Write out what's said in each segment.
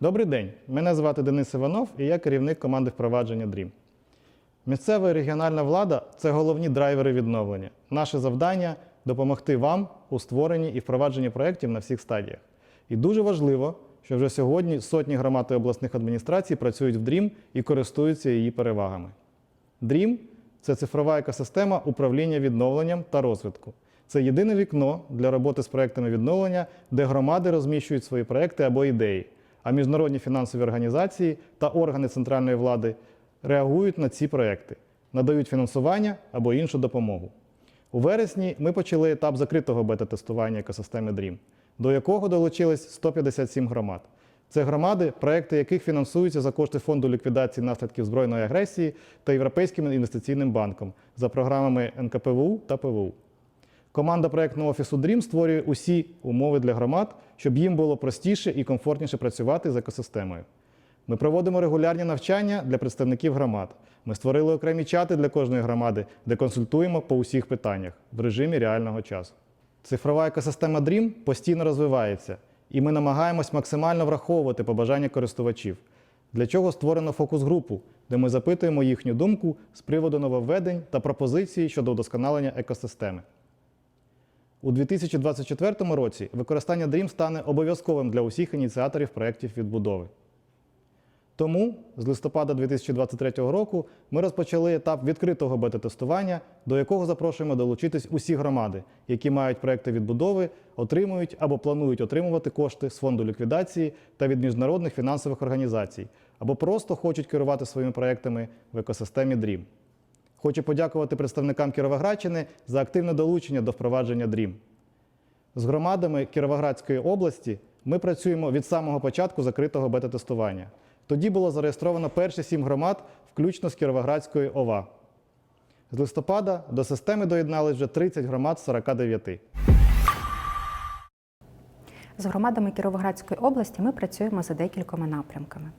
Добрий день. Мене звати Денис Іванов і я керівник команди впровадження DREAM. Місцева і регіональна влада це головні драйвери відновлення. Наше завдання допомогти вам у створенні і впровадженні проєктів на всіх стадіях. І дуже важливо, що вже сьогодні сотні громад і обласних адміністрацій працюють в DREAM і користуються її перевагами. DREAM – це цифрова екосистема управління відновленням та розвитку. Це єдине вікно для роботи з проектами відновлення, де громади розміщують свої проекти або ідеї, а міжнародні фінансові організації та органи центральної влади реагують на ці проекти, надають фінансування або іншу допомогу. У вересні ми почали етап закритого бета-тестування екосистеми DREAM, до якого долучились 157 громад. Це громади, проекти яких фінансуються за кошти фонду ліквідації наслідків збройної агресії та Європейським інвестиційним банком за програмами НКПВУ та ПВУ. Команда проєктного офісу DREAM створює усі умови для громад, щоб їм було простіше і комфортніше працювати з екосистемою. Ми проводимо регулярні навчання для представників громад. Ми створили окремі чати для кожної громади, де консультуємо по усіх питаннях в режимі реального часу. Цифрова екосистема DREAM постійно розвивається, і ми намагаємось максимально враховувати побажання користувачів, для чого створено фокус-групу, де ми запитуємо їхню думку з приводу нововведень та пропозицій щодо удосконалення екосистеми. У 2024 році використання DREAM стане обов'язковим для усіх ініціаторів проєктів відбудови. Тому з листопада 2023 року ми розпочали етап відкритого бета-тестування, до якого запрошуємо долучитись усі громади, які мають проекти відбудови, отримують або планують отримувати кошти з фонду ліквідації та від міжнародних фінансових організацій, або просто хочуть керувати своїми проектами в екосистемі DREAM. Хочу подякувати представникам Кіровоградщини за активне долучення до впровадження DREAM. З громадами Кіровоградської області ми працюємо від самого початку закритого бета-тестування. Тоді було зареєстровано перші сім громад, включно з Кіровоградської ОВА. З листопада до системи доєднались вже 30 громад з 49. З громадами Кіровоградської області ми працюємо за декількома напрямками.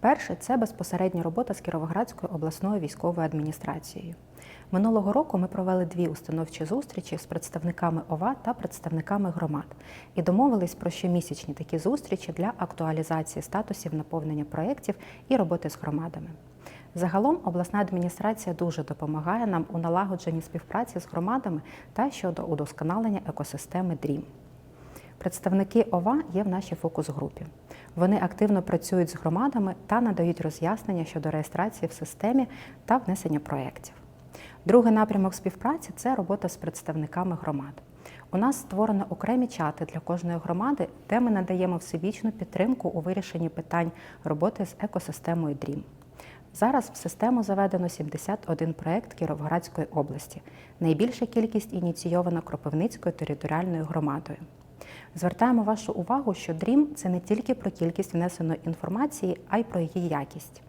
Перше це безпосередня робота з Кіровоградською обласною військовою адміністрацією. Минулого року ми провели дві установчі зустрічі з представниками ОВА та представниками громад і домовились про щомісячні такі зустрічі для актуалізації статусів наповнення проєктів і роботи з громадами. Загалом обласна адміністрація дуже допомагає нам у налагодженні співпраці з громадами та щодо удосконалення екосистеми DREAM. Представники ОВА є в нашій фокус-групі. Вони активно працюють з громадами та надають роз'яснення щодо реєстрації в системі та внесення проєктів. Другий напрямок співпраці це робота з представниками громад. У нас створено окремі чати для кожної громади, де ми надаємо всебічну підтримку у вирішенні питань роботи з екосистемою DREAM. Зараз в систему заведено 71 проєкт Кіровоградської області. Найбільша кількість ініційована Кропивницькою територіальною громадою. Звертаємо вашу увагу, що DREAM – це не тільки про кількість внесеної інформації, а й про її якість.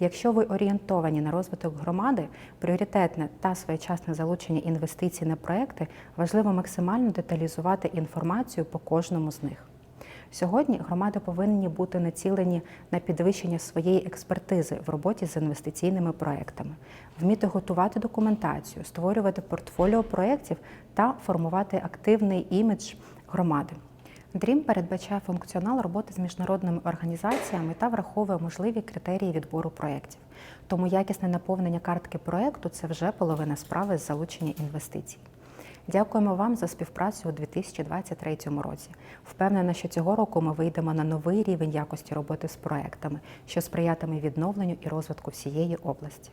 Якщо ви орієнтовані на розвиток громади, пріоритетне та своєчасне залучення інвестицій на проекти, важливо максимально деталізувати інформацію по кожному з них. Сьогодні громади повинні бути націлені на підвищення своєї експертизи в роботі з інвестиційними проектами, вміти готувати документацію, створювати портфоліо проєктів та формувати активний імідж громади. DREAM передбачає функціонал роботи з міжнародними організаціями та враховує можливі критерії відбору проєктів. Тому якісне наповнення картки проєкту це вже половина справи з залучення інвестицій. Дякуємо вам за співпрацю у 2023 році. Впевнена, що цього року ми вийдемо на новий рівень якості роботи з проектами, що сприятиме відновленню і розвитку всієї області.